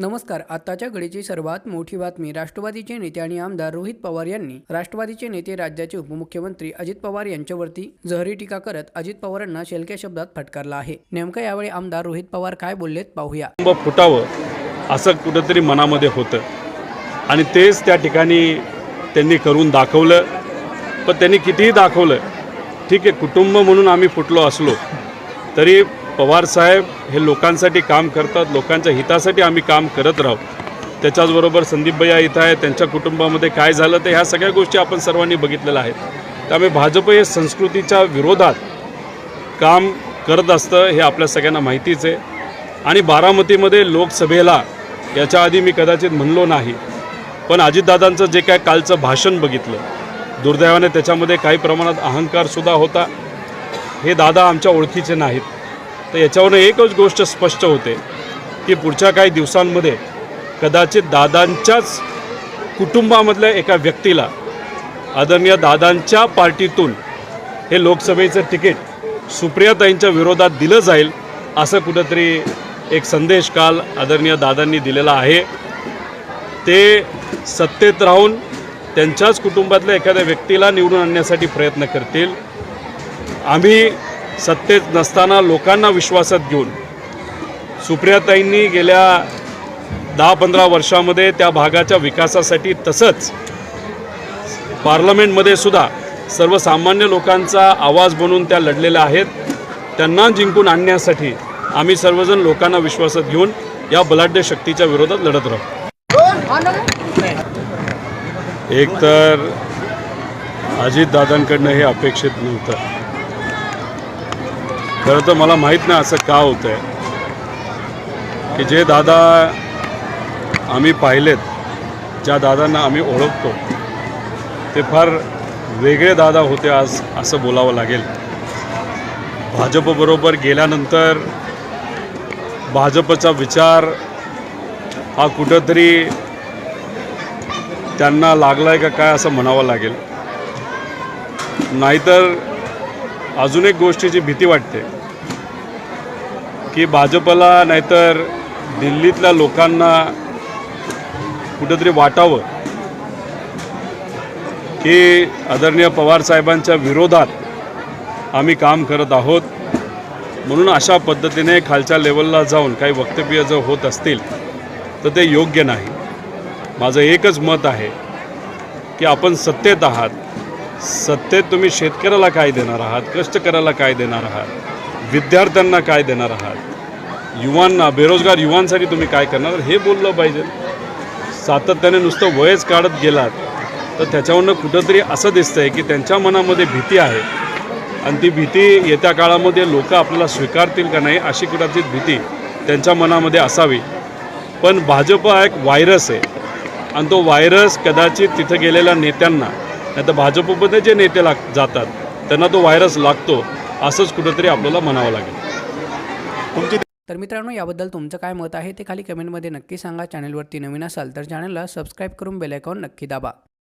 नमस्कार आताच्या घडीची सर्वात मोठी बातमी राष्ट्रवादीचे नेते आणि आमदार रोहित पवार यांनी. राष्ट्रवादीचे नेते राज्याचे उपमुख्यमंत्री अजित पवार यांच्यावरती जहरी टीका करत अजित पवारांना शेलक्या शब्दात फटकारला आहे. नेमकं यावेळी आमदार रोहित पवार काय बोललेत पाहूया. कुटुंब फुटावं असं कुठंतरी मनामध्ये होतं. आणि तेच त्या ठिकाणी त्यांनी करून दाखवलं. पण त्यांनी कितीही दाखवलं ठीक आहे कुटुंब म्हणून आम्ही फुटलो असलो तरी पवारसाहेब हे लोकांसाठी काम करतात लोकांच्या हितासाठी आम्ही काम करत राहू. त्याच्याचबरोबर संदीप भैया इथं आहे त्यांच्या कुटुंबामध्ये काय झालं तर ह्या सगळ्या गोष्टी आपण सर्वांनी बघितलेल्या आहेत. त्यामुळे भाजप हे संस्कृतीच्या विरोधात काम करत असतं हे आपल्या सगळ्यांना माहितीच आहे. आणि बारामतीमध्ये लोकसभेला याच्या आधी मी कदाचित म्हणलो नाही पण अजितदादांचं जे काय कालचं भाषण बघितलं दुर्दैवाने त्याच्यामध्ये काही प्रमाणात अहंकारसुद्धा होता. हे दादा आमच्या ओळखीचे नाहीत. तर याच्यावरून एकच गोष्ट स्पष्ट होते की पुढच्या काही दिवसांमध्ये कदाचित दादांच्याच कुटुंबामधल्या एका व्यक्तीला आदरणीय दादांच्या पार्टीतून हे लोकसभेचं तिकीट सुप्रियाताईंच्या विरोधात दिलं जाईल असं कुठंतरी एक संदेश काल आदरणीय दादांनी दिलेला आहे. ते सत्तेत राहून त्यांच्याच कुटुंबातल्या एखाद्या व्यक्तीला निवडून आणण्यासाठी प्रयत्न करतील. आम्ही सत्तेत नसताना लोकांना विश्वासात घेऊन सुप्रियाताईंनी गेल्या दहा पंधरा वर्षामध्ये त्या भागाच्या विकासासाठी तसंच पार्लमेंटमध्ये सुद्धा सर्वसामान्य लोकांचा आवाज बनून त्या लढलेल्या आहेत. त्यांना जिंकून आणण्यासाठी आम्ही सर्वजण लोकांना विश्वासात घेऊन या बलाढ्य शक्तीच्या विरोधात लढत राहू. एक तर अजितदादांकडनं हे अपेक्षित नव्हतं. खरं तर मला माहीत नाही असं का होतं आहे की जे दादा आम्ही पाहिलेत ज्या दादांना आम्ही ओळखतो ते फार वेगळे दादा होते आज असं बोलावं लागेल. भाजपबरोबर गेल्यानंतर भाजपचा विचार हा कुठंतरी त्यांना लागला आहे का काय असं म्हणावं लागेल. नाहीतर अजून एक गोष्टीची भीती वाटते की भाजपला नाहीतर दिल्लीतल्या लोकांना कुठंतरी वाटावं की आदरणीय पवारसाहेबांच्या विरोधात आम्ही काम करत आहोत. म्हणून अशा पद्धतीने खालच्या लेवलला जाऊन काही वक्तव्य जर होत असतील तर ते योग्य नाही. माझं एकच मत आहे की आपण सत्तेत आहात सत्तेत तुम्ही शेतकऱ्याला काय देणार आहात कष्टकऱ्याला काय देणार आहात विद्यार्थ्यांना काय देणार आहात युवांना बेरोजगार युवांसाठी तुम्ही काय करणार? हे बोललं पाहिजे. सातत्याने नुसतं वयच काढत गेलात तर त्याच्यावरनं कुठंतरी असं दिसतंय की त्यांच्या मनामध्ये भीती आहे. आणि ती भीती येत्या काळामध्ये लोक आपल्याला स्वीकारतील का नाही अशी कदाचित भीती त्यांच्या मनामध्ये असावी. पण भाजप हा एक व्हायरस आहे. आणि तो व्हायरस कदाचित तिथं गेलेल्या नेत्यांना नाही तर भाजपमध्ये जे नेते लाग जातात त्यांना तो व्हायरस लागतो असंच कुठंतरी आपल्याला म्हणावं लागेल. तर मित्रांनो याबद्दल तुमचं काय मत आहे ते खाली कमेंटमध्ये नक्की सांगा. चॅनलवरती नवीन असाल तर चॅनलला सबस्क्राईब करून बेल आयकॉन नक्की दाबा.